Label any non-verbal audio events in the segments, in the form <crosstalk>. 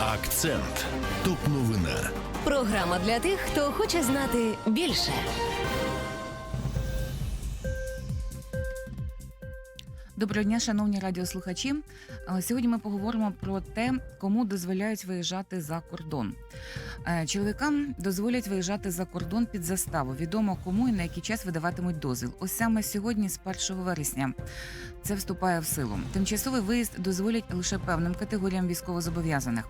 Акцент. Топ новина. Програма для тих, хто хоче знати більше. Доброго дня, шановні радіослухачі. Е, Сьогодні ми поговоримо про те, кому дозволяють виїжджати за кордон. Е, Чоловікам дозволять виїжджати за кордон під заставу. Відомо кому і на який час видаватимуть дозвіл. Ось саме сьогодні, з 1 вересня, це вступає в силу. Тимчасовий виїзд дозволять лише певним категоріям військовозобов'язаних.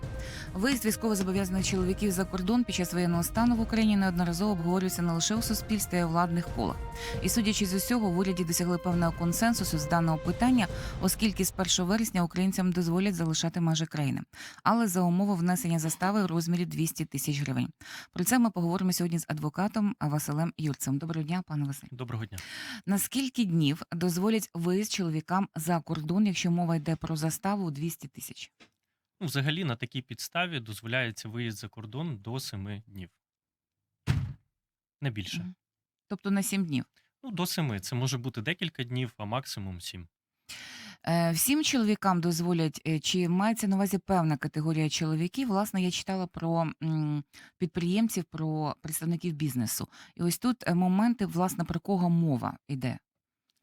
Виїзд військовозобов'язаних чоловіків за кордон під час воєнного стану в Україні неодноразово обговорюється не лише у суспільстві, а й у владних колах. І судячи з усього, в уряді досягли певного консенсусу з даного питання, оскільки з 1 вересня українцям дозволять залишати межі країни, але за умови внесення застави в розмірі 200 тисяч гривень. Про це ми поговоримо сьогодні з адвокатом Василем Юрцем. Доброго дня, пане Василь. Доброго дня. На скільки днів дозволять виїзд чоловікам за кордон, якщо мова йде про заставу 200 тисяч? Ну, взагалі на такій підставі дозволяється виїзд за кордон до 7 днів. Не більше. Мгм. Тобто на 7 днів. Ну, до 7. Це може бути декілька днів, а максимум 7. Е, Всім чоловікам дозволять, е, чи мається на увазі певна категорія чоловіків? Власне, я читала про підприємців, про представників бізнесу. І ось тут е, моменти, власне, про кого мова йде.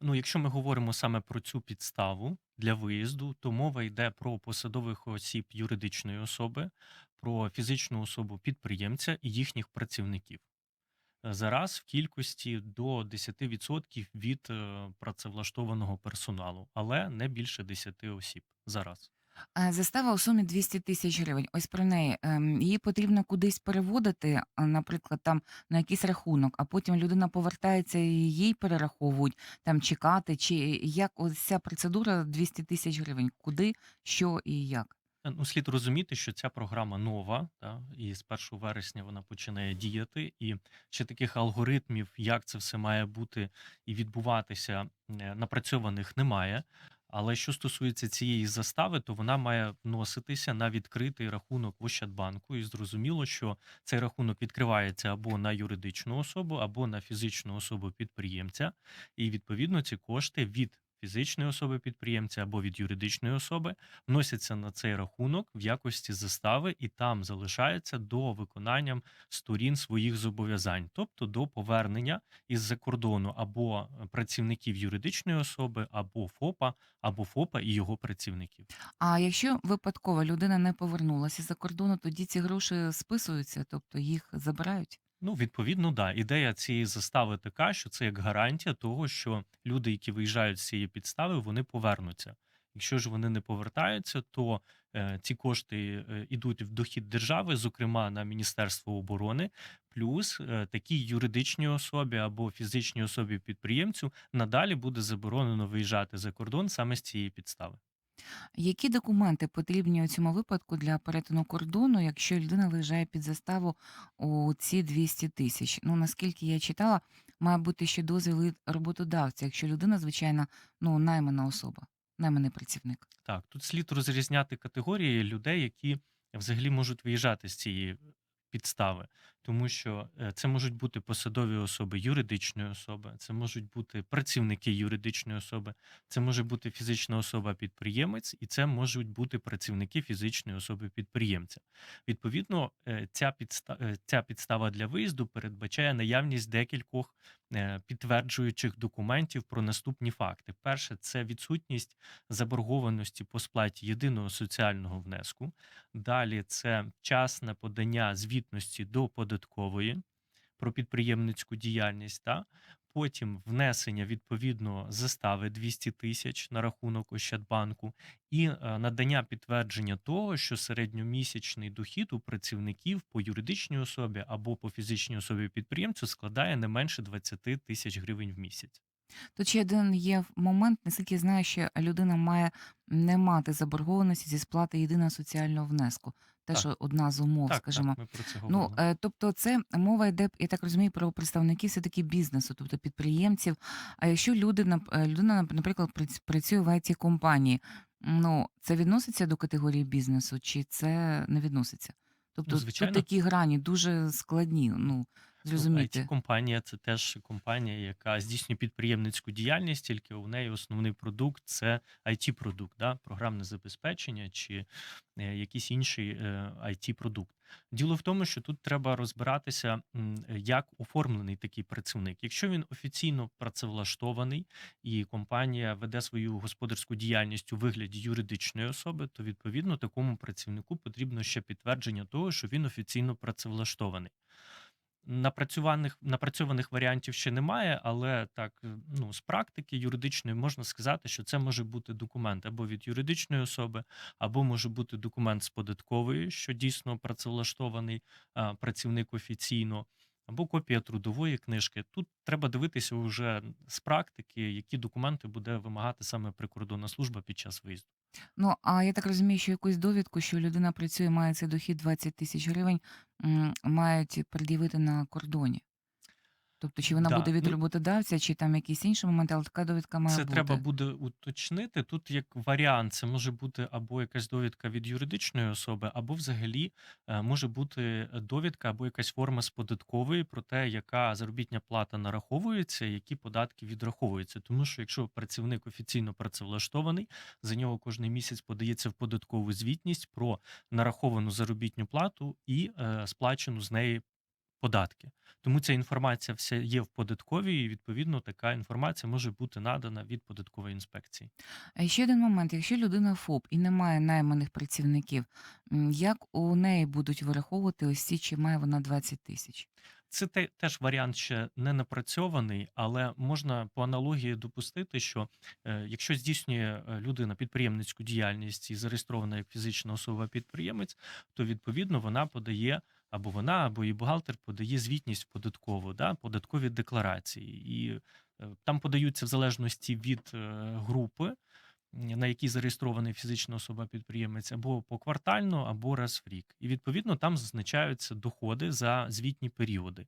Ну, якщо ми говоримо саме про цю підставу для виїзду, то мова йде про посадових осіб юридичної особи, про фізичну особу підприємця і їхніх працівників. Е, Зараз в кількості до 10% від е, працевлаштованого персоналу, але не більше 10 осіб зараз. Е, Застава у сумі 200 тисяч гривень. Ось про неї. Ем, Її потрібно кудись переводити, а, наприклад, там на якийсь рахунок, а потім людина повертається і їй перераховують, там чекати, чи як ось ця процедура 200 тисяч гривень. Куди, що і як? Е, Ну, слід розуміти, що ця програма нова, та, і з 1 вересня вона починає діяти, і ще таких алгоритмів, як це все має бути і відбуватися, е, напрацьованих немає. Але що стосується цієї застави, то вона має вноситися на відкритий рахунок в Ощадбанку. І зрозуміло, що цей рахунок відкривається або на юридичну особу, або на фізичну особу підприємця. І відповідно ці кошти від фізичної особи підприємця або від юридичної особи вносяться на цей рахунок в якості застави і там залишаються до виконання сторін своїх зобов'язань, тобто до повернення із-за кордону або працівників юридичної особи, або ФОПа, або ФОПа і його працівників. А якщо випадково людина не повернулася за кордону, тоді ці гроші списуються, тобто їх забирають. Ну, відповідно, да. Ідея цієї застави така, що це як гарантія того, що люди, які виїжджають з цієї підстави, вони повернуться. Якщо ж вони не повертаються, то е, ці кошти е, йдуть в дохід держави, зокрема на Міністерство оборони, плюс е, такій юридичній особі або фізичній особі підприємцю надалі буде заборонено виїжджати за кордон саме з цієї підстави. Які документи потрібні у цьому випадку для перетину кордону, якщо людина виїжджає під заставу у ці 200 тисяч? Ну наскільки я читала, має бути ще дозвіл роботодавця, якщо людина, звичайно, ну наймана особа, найманий працівник. Так, тут слід розрізняти категорії людей, які взагалі можуть виїжджати з цієї підстави, тому що е, це можуть бути посадові особи юридичної особи, це можуть бути працівники юридичної особи, це може бути фізична особа-підприємець, і це можуть бути працівники фізичної особи-підприємця. Відповідно, е, ця підстава, ця підстава для виїзду передбачає наявність декількох е, підтверджуючих документів про наступні факти. Перше, це відсутність заборгованості по сплаті єдиного соціального внеску. Далі це часне подання звітності до податкової про підприємницьку діяльність. Та потім внесення відповідно застави 200 тисяч на рахунок Ощадбанку і е, надання підтвердження того, що середньомісячний дохід у працівників по юридичній особі або по фізичній особі підприємцю складає не менше 20 тисяч гривень в місяць. Тут ще один є момент, наскільки я знаю, що людина має не мати заборгованості зі сплати єдиного соціального внеску. Теж Так. одна з умов, Так, скажімо. так, ми про це Ну, е, тобто, це мова йде, я так розумію, про представників все-таки бізнесу, тобто підприємців. А якщо люди, е, людина, наприклад, працює в it компанії, ну це відноситься до категорії бізнесу, чи це не відноситься? Тобто ну, тут такі грані дуже складні. Ну зрозуміти? it компанія це теж компанія, яка здійснює підприємницьку діяльність, тільки у неї основний продукт це it продукт да? програмне забезпечення чи е, якийсь інший е, it продукт Діло в тому, що тут треба розбиратися, як оформлений такий працівник. Якщо він офіційно працевлаштований і компанія веде свою господарську діяльність у вигляді юридичної особи, то відповідно такому працівнику потрібно ще підтвердження того, що він офіційно працевлаштований. Напрацьованих напрацьованих варіантів ще немає, але так е, ну з практики юридичної можна сказати, що це може бути документ або від юридичної особи, або може бути документ з податкової, що дійсно працевлаштований а, працівник офіційно, або копія трудової книжки. Тут треба дивитися вже з практики, які документи буде вимагати саме прикордонна служба під час виїзду. Ну, а я так розумію, що якусь довідку, що людина працює, має цей дохід 20 тисяч гривень, мають пред'явити на кордоні. Тобто, чи вона Да, буде від ну- роботодавця, чи там якісь інші моменти, але така довідка має Це бути. треба буде уточнити. Тут як варіант, це може бути або якась довідка від юридичної особи, або взагалі е, може бути довідка або якась форма з податкової про те, яка заробітня плата нараховується, які податки відраховуються. Тому що якщо працівник офіційно працевлаштований, за нього кожен місяць подається в податкову звітність про нараховану заробітню плату і е, сплачену з неї податки. Тому ця інформація вся є в податковій, і відповідно така інформація може бути надана від податкової інспекції. А ще один момент: якщо людина ФОП і не має найманих працівників, м, як у неї будуть вираховувати ось ці, чи має вона 20 тисяч? Це те, теж варіант ще не напрацьований, але можна по аналогії допустити, що е, якщо здійснює е, людина підприємницьку діяльність і зареєстрована як фізична особа-підприємець, то відповідно вона подає або вона, або її бухгалтер подає звітність податкову, да, податкові декларації, і е, там подаються в залежності від е, групи. На якій зареєстрований фізична особа-підприємець, або поквартально, або раз в рік, і відповідно там зазначаються доходи за звітні періоди.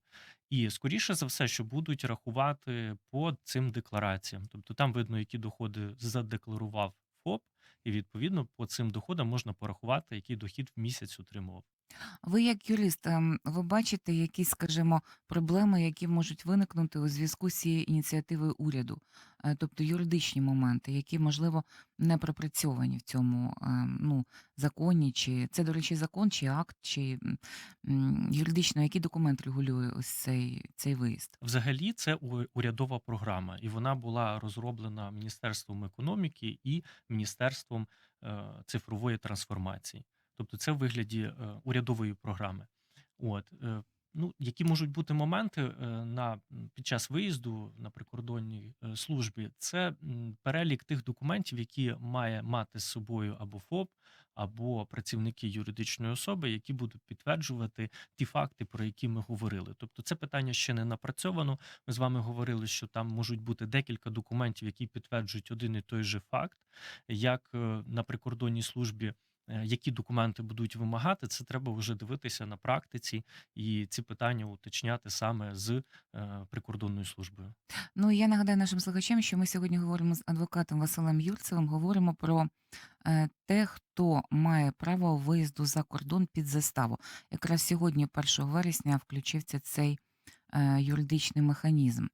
І скоріше за все, що будуть рахувати по цим деклараціям. Тобто там видно, які доходи задекларував ФОП, і відповідно по цим доходам можна порахувати, який дохід в місяць отримував. Ви, як юрист, ем, ви бачите якісь, скажімо, проблеми, які можуть виникнути у зв'язку з цією ініціативою уряду, Е, тобто юридичні моменти, які, можливо, не пропрацьовані в цьому ем, ну, законі, чи це, до речі, закон, чи акт, чи юридично, який документ регулює ось цей, цей виїзд? Взагалі, це у- урядова програма, і вона була розроблена Міністерством економіки і Міністерством е, цифрової трансформації. Тобто, це в вигляді е, урядової програми. От е, ну, які можуть бути моменти е, на під час виїзду на прикордонній службі, це перелік тих документів, які має мати з собою або ФОП, або працівники юридичної особи, які будуть підтверджувати ті факти, про які ми говорили. Тобто, це питання ще не напрацьовано. Ми з вами говорили, що там можуть бути декілька документів, які підтверджують один і той же факт, як на прикордонній службі. Е, Які документи будуть вимагати, це треба вже дивитися на практиці і ці питання уточняти саме з е, прикордонною службою. Ну, я нагадаю нашим слухачам, що ми сьогодні говоримо з адвокатом Василем Юрцевим, говоримо про е, те, хто має право виїзду за кордон під заставу. Якраз сьогодні, 1 вересня, включився цей юридичний механізм.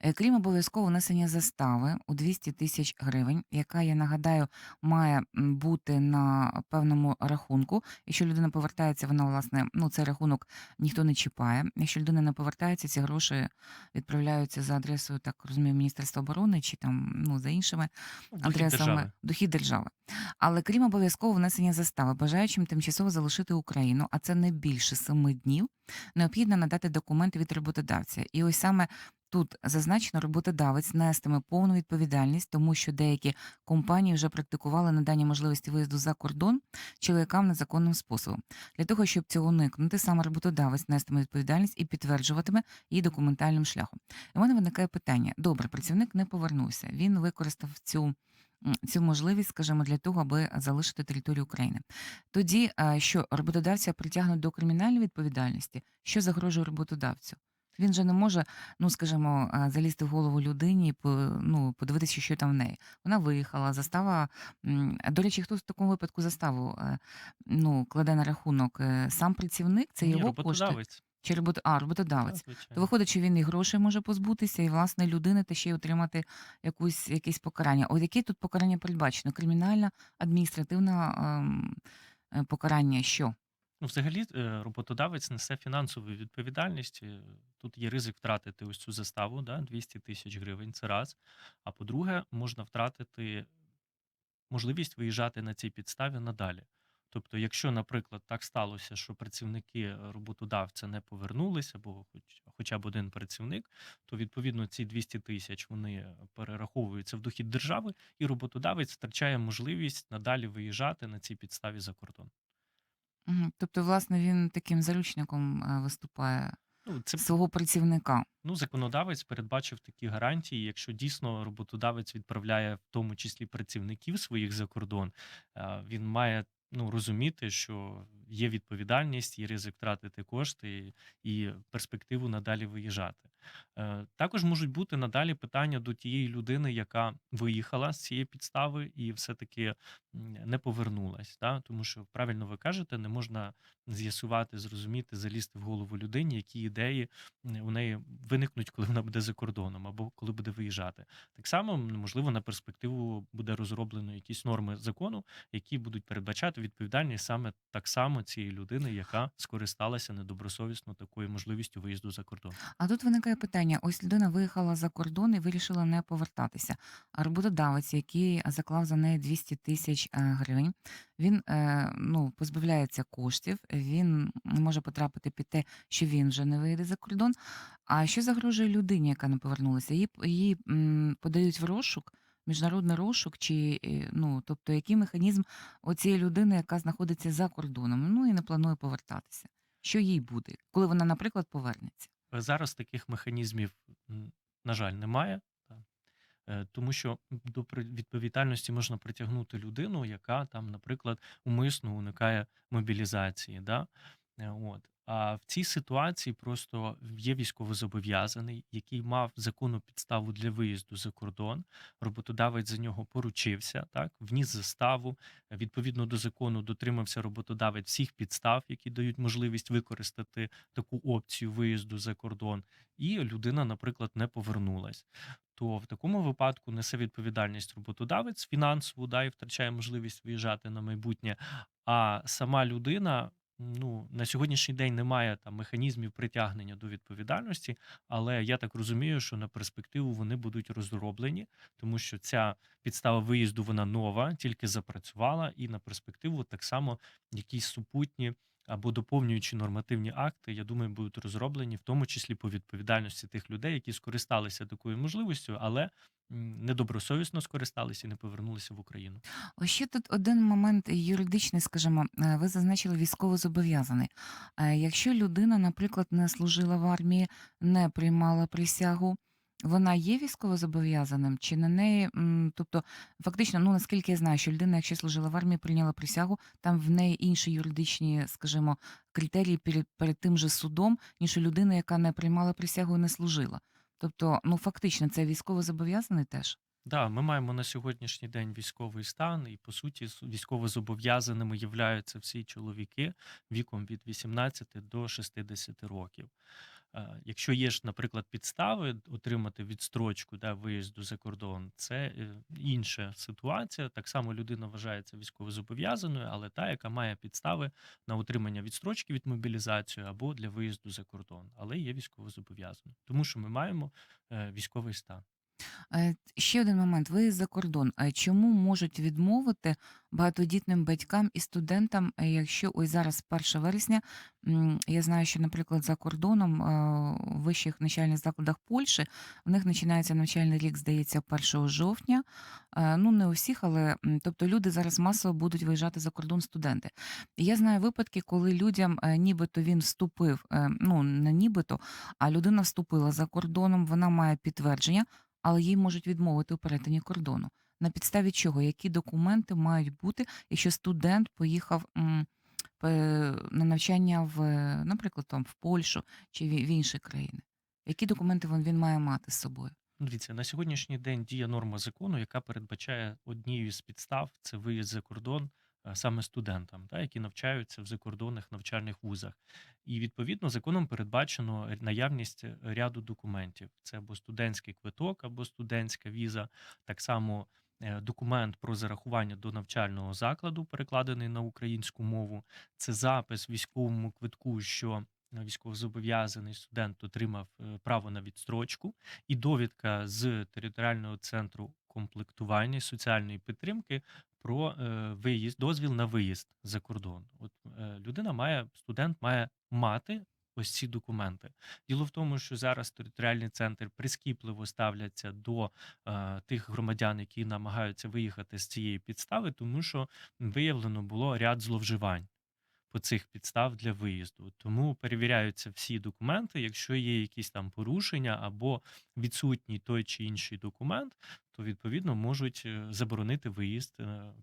Е, Крім обов'язково внесення застави у 200 тисяч гривень, яка, я нагадаю, має бути на певному рахунку. Якщо людина повертається, вона, власне, ну, цей рахунок ніхто не чіпає. Якщо людина не повертається, ці гроші відправляються за адресою, так розумію, Міністерства оборони чи там ну, за іншими дохід адресами держави. дохід держави. Але крім обов'язково внесення застави, бажаючим тимчасово залишити Україну, а це не більше семи днів, необхідно надати документи від роботодавця. І ось саме тут зазначено, роботодавець нестиме повну відповідальність, тому що деякі компанії вже практикували надання можливості виїзду за кордон чоловікам незаконним способом. Для того, щоб цього уникнути, саме роботодавець нестиме відповідальність і підтверджуватиме її документальним шляхом. І в мене виникає питання: добре, працівник не повернувся. Він використав цю. Цю можливість, скажімо, для того, аби залишити територію України. Тоді що роботодавця притягнуть до кримінальної відповідальності, що загрожує роботодавцю? Він же не може, ну скажімо, а, залізти в голову людині і по- ну, подивитися, що там в неї. Вона виїхала, застава. м, До речі, хто в такому випадку заставу е, ну, кладе на рахунок? Е, Сам працівник, це Ні, його кошти. роботодавець. Чи робот... а, Так, роботодавець. То звичайно. виходить, що він і грошей може позбутися, і власне людини, та ще й отримати якусь якесь покарання. От яке тут покарання передбачено? Кримінальне, адміністративне ем, е, покарання? Що? Ну, взагалі, е, роботодавець несе фінансову відповідальність. Е, Тут є ризик втратити ось цю заставу, да, 200 тисяч гривень. Це раз. А по-друге, можна втратити можливість виїжджати на цій підставі надалі. Тобто, якщо, наприклад, так сталося, що працівники роботодавця не повернулися, або хоч, хоча б один працівник, то відповідно ці 200 тисяч вони перераховуються в дохід держави, і роботодавець втрачає можливість надалі виїжджати на цій підставі за кордон. Мгм. Тобто, власне, він таким заручником е, виступає Ну, це свого працівника. Ну, законодавець передбачив такі гарантії, якщо дійсно роботодавець відправляє в тому числі працівників своїх за кордон, е, він має ну, розуміти, що є відповідальність, є ризик втратити кошти і перспективу надалі виїжджати. Е, Також можуть бути надалі питання до тієї людини, яка виїхала з цієї підстави і все-таки м, не повернулась. Да? Тому що правильно ви кажете, не можна з'ясувати, зрозуміти, залізти в голову людині, які ідеї у неї виникнуть, коли вона буде за кордоном або коли буде виїжджати. Так само, можливо, на перспективу буде розроблено якісь норми закону, які будуть передбачати відповідальність саме так само цієї людини, яка скористалася недобросовісно такою можливістю виїзду за кордон. А тут виникає питання: ось людина виїхала за кордон і вирішила не повертатися. А роботодавець, який заклав за неї 200 тисяч е, гривень, він е, ну, позбавляється коштів, він може потрапити під те, що він вже не вийде за кордон. А що загрожує людині, яка не повернулася? Її, її подають в розшук. Міжнародний розшук, чи е, ну тобто який механізм оцієї людини, яка знаходиться за кордоном, ну і не планує повертатися? Що їй буде, коли вона, наприклад, повернеться? Зараз таких механізмів, на жаль, немає. Е, Тому що до при- відповідальності можна притягнути людину, яка там, наприклад, умисно уникає мобілізації. Да? Е, От. А в цій ситуації просто є військовозобов'язаний, який мав законну підставу для виїзду за кордон. Роботодавець за нього поручився, так вніс заставу. Відповідно до закону дотримався роботодавець всіх підстав, які дають можливість використати таку опцію виїзду за кордон, і людина, наприклад, не повернулась. То в такому випадку несе відповідальність роботодавець фінансову, да, і втрачає можливість виїжджати на майбутнє. А сама людина. Ну, на сьогоднішній день немає там механізмів притягнення до відповідальності, але я так розумію, що на перспективу вони будуть розроблені, тому що ця підстава виїзду вона нова, тільки запрацювала, і на перспективу так само якісь супутні або доповнюючі нормативні акти, я думаю, будуть розроблені, в тому числі по відповідальності тих людей, які скористалися такою можливістю, але недобросовісно скористалися і не повернулися в Україну. Ось ще тут один момент юридичний, скажімо, е, ви зазначили військовозобов'язаний. Е, Якщо людина, наприклад, не служила в армії, не приймала присягу, вона є військовозобов'язаним чи на неї, тобто фактично, ну наскільки я знаю, що людина, якщо служила в армії, прийняла присягу, там в неї інші юридичні, скажімо, критерії перед, перед тим же судом, ніж у людини, яка не приймала присягу і не служила. Тобто, ну фактично, це військовозобов'язаний теж. Да, ми маємо на сьогоднішній день військовий стан, і по суті військовозобов'язаними являються всі чоловіки віком від 18 до 60 років. Е, Якщо є ж, наприклад, підстави отримати відстрочку да, виїзду за кордон, це е, інша ситуація. Так само людина вважається військовозобов'язаною, але та, яка має підстави на отримання відстрочки від мобілізації або для виїзду за кордон, але є військовозобов'язаною, тому що ми маємо е, військовий стан. Е, Ще один момент. Ви за кордон. Е, Чому можуть відмовити багатодітним батькам і студентам, е, якщо ось зараз 1 вересня, я знаю, що, наприклад, за кордоном е, в вищих навчальних закладах Польщі в них починається навчальний рік, здається, 1 жовтня. Ну, не у всіх, але тобто люди зараз масово будуть виїжджати за кордон студенти. Я знаю випадки, коли людям нібито він вступив, ну не нібито, а людина вступила за кордоном, вона має підтвердження але їй можуть відмовити у перетині кордону. На підставі чого? Які документи мають бути, якщо студент поїхав на навчання в, наприклад, там в Польщу чи в в інші країни? Які документи він, він має мати з собою? Ну, Дивіться, на сьогоднішній день діє норма закону, яка передбачає однією з підстав це виїзд за кордон е, саме студентам, та, які навчаються в закордонних навчальних вузах. І відповідно законом передбачено наявність е, ряду документів: це або студентський квиток, або студентська віза, так само е, документ про зарахування до навчального закладу, перекладений на українську мову. Це запис військовому квитку, що військовозобов'язаний студент отримав е, право на відстрочку, і довідка з територіального центру комплектування соціальної підтримки про е, виїзд, дозвіл на виїзд за кордон. От е, людина має, студент має мати. Ось ці документи. Діло в тому, що зараз територіальний центр прискіпливо ставляться до е, тих громадян, які намагаються виїхати з цієї підстави, тому що виявлено було ряд зловживань по цих підстав для виїзду. Тому перевіряються всі документи. Якщо є якісь там порушення або відсутній той чи інший документ, то відповідно можуть е, заборонити виїзд е,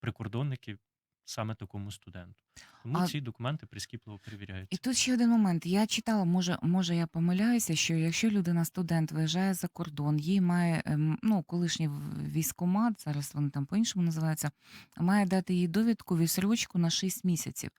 прикордонники саме такому студенту. Тому А- ці документи прискіпливо І перевіряються. тут ще один момент. Я читала, може, може я помиляюся, що якщо людина студент виїжджає за кордон, їй має ем, ну, колишній в- військкомат, зараз вони там по-іншому називаються, має дати їй довідку відсрочку на 6 місяців.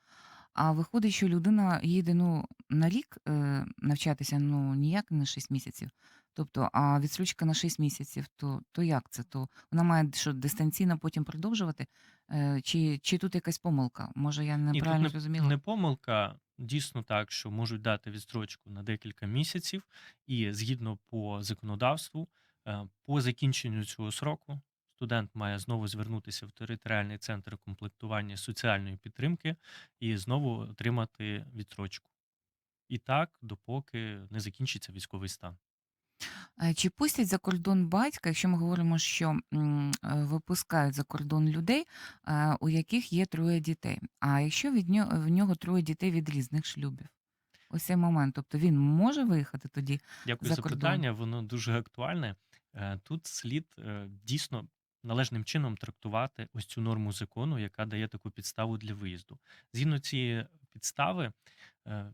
А виходить, що людина їде ну, на рік е, навчатися, ну ніяк не на 6 місяців. Тобто, а відсрочка на 6 місяців, то, то як це? То вона має що дистанційно потім продовжувати? Е, чи, чи тут якась помилка? Може, я Ні, неправильно тут зрозуміла? не, не помилка. Дійсно так, що можуть дати відстрочку на декілька місяців, і згідно по законодавству, е, по закінченню цього сроку студент має знову звернутися в територіальний центр комплектування соціальної підтримки і знову отримати відстрочку. І так, допоки не закінчиться військовий стан. Е, Чи пустять за кордон батька, якщо ми говоримо, що м, е, випускають за кордон людей, е, у яких є троє дітей? А якщо від нього, в нього троє дітей від різних шлюбів? Ось цей момент. Тобто він може виїхати тоді? Дякую За за кордон. питання, воно дуже актуальне. Е, Тут слід е, дійсно належним чином трактувати ось цю норму закону, яка дає таку підставу для виїзду. Згідно цієї підстави, е,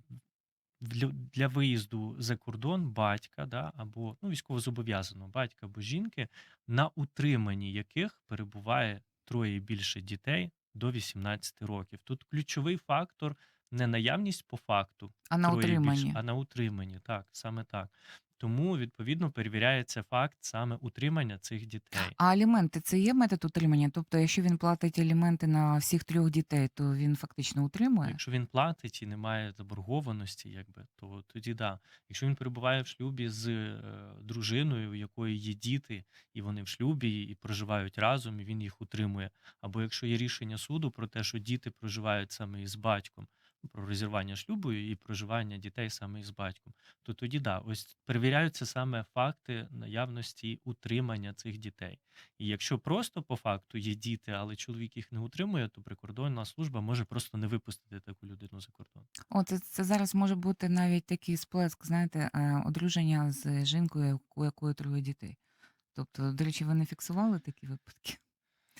для, для виїзду за кордон батька да, або ну, військовозобов'язаного батька або жінки, на утриманні яких перебуває троє і більше дітей до 18 років. Тут ключовий фактор не наявність по факту, А на утриманні. більше, а на утриманні, так, саме так. Тому, відповідно, перевіряється факт саме утримання цих дітей. А аліменти це є метод утримання? Тобто, якщо він платить аліменти на всіх трьох дітей, то він фактично утримує? Якщо він платить і немає заборгованості, якби, то тоді да. Якщо він перебуває в шлюбі з е, дружиною, у якої є діти, і вони в шлюбі і проживають разом, і він їх утримує. Або якщо є рішення суду про те, що діти проживають саме із батьком, про розірвання шлюбу і проживання дітей саме із батьком, то тоді да, ось перевіряються саме факти наявності утримання цих дітей. І якщо просто по факту є діти, але чоловік їх не утримує, то прикордонна служба може просто не випустити таку людину за кордон. О, це, це зараз може бути навіть такий сплеск, знаєте, е, одруження з жінкою, у якої троє дітей. Тобто, до речі, ви не фіксували такі випадки?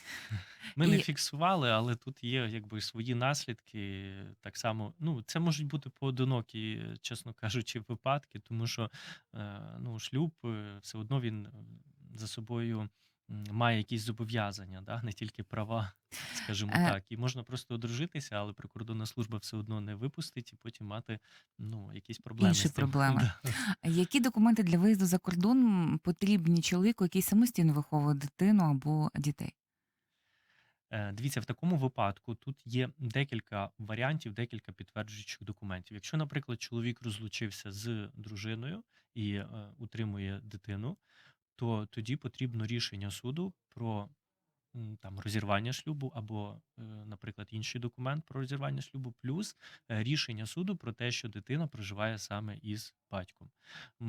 <laughs> Ми не І- фіксували, але тут є якби свої наслідки. Так само, ну це можуть бути поодинокі, чесно кажучи, випадки, тому що е, ну, шлюб е, все одно він е, за собою м, має якісь зобов'язання, да? не тільки права, <laughs> скажімо Е. так. І можна просто одружитися, але прикордонна служба все одно не випустить і потім мати ну, якісь проблеми. Інші з тим. проблеми. <laughs> Да. Які документи для виїзду за кордон потрібні чоловіку, який самостійно виховує дитину або дітей? Е, Дивіться, в такому випадку тут є декілька варіантів, декілька підтверджуючих документів. Якщо, наприклад, чоловік розлучився з дружиною і е, утримує дитину, то тоді потрібно рішення суду про там розірвання шлюбу або, е, наприклад, інший документ про розірвання шлюбу, плюс е, рішення суду про те, що дитина проживає саме із батьком.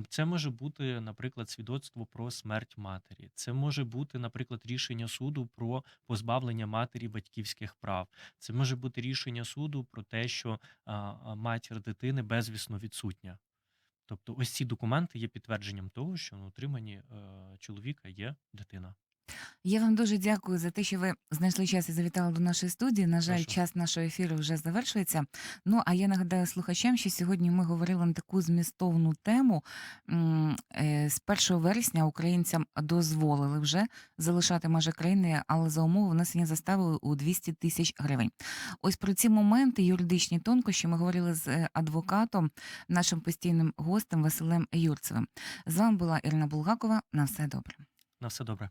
Це може бути, наприклад, свідоцтво про смерть матері. Це може бути, наприклад, рішення суду про позбавлення матері батьківських прав. Це може бути рішення суду про те, що матір дитини безвісно відсутня. Тобто, ось ці документи є підтвердженням того, що на утриманні е, чоловіка є дитина. Я вам дуже дякую за те, що ви знайшли час і завітали до нашої студії. На жаль, Прошу. час нашого ефіру вже завершується. Ну а я нагадаю слухачам, що сьогодні ми говорили на таку змістовну тему. М, е, З 1 вересня українцям дозволили вже залишати межі країни, але за умови внесення застави у 200 тисяч гривень. Ось про ці моменти, юридичні тонкощі, ми говорили з е, адвокатом, нашим постійним гостем Василем Юрцевим. З вами була Ірина Булгакова. На все добре. На все добре.